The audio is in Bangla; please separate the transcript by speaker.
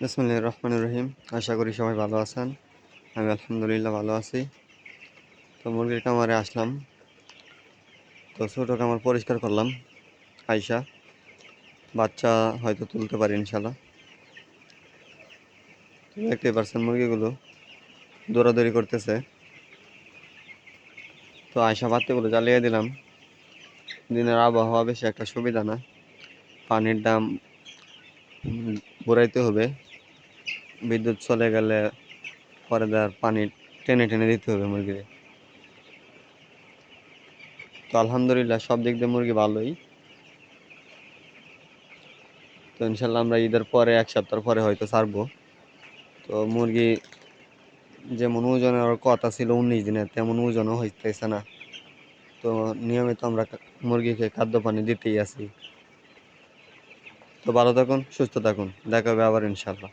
Speaker 1: বিসমুল্লাহ রহমান রহিম। আশা করি সবাই ভালো আছেন। আমি আলহামদুলিল্লাহ ভালো আছি। তো মুরগির কামারে আসলাম। তো ছোটো কামার পরিষ্কার করলাম। আইসা বাচ্চা হয়তো তুলতে পারি ইনশাল্লাহ দেখতে পারছেন মুরগিগুলো দৌড়াদৌড়ি করতেছে। তো আয়সা বাতিগুলো জ্বালিয়ে দিলাম। দিনের আবহাওয়া বেশি একটা সুবিধা না। পানির দাম উম, হবে। বিদ্যুৎ চলে গেলে পরে তার পানি টেনে টেনে দিতে হবে মুরগিকে। তো আলহামদুলিল্লাহ সব দিক দিয়ে মুরগি ভালোই। তো ইনশাল্লাহ আমরা ঈদের পরে, এক সপ্তাহ পরে হয়তো ছাড়বো। তো মুরগি যেমন ওজনের কথা ছিল উনিশ দিনের, তেমন ওজনও হইতেছে না। তো নিয়মিত আমরা মুরগিকে খাদ্য পানি দিতেই আছি। তো ভালো থাকুন, সুস্থ থাকুন। দেখা হবে আবার ইনশাল্লাহ।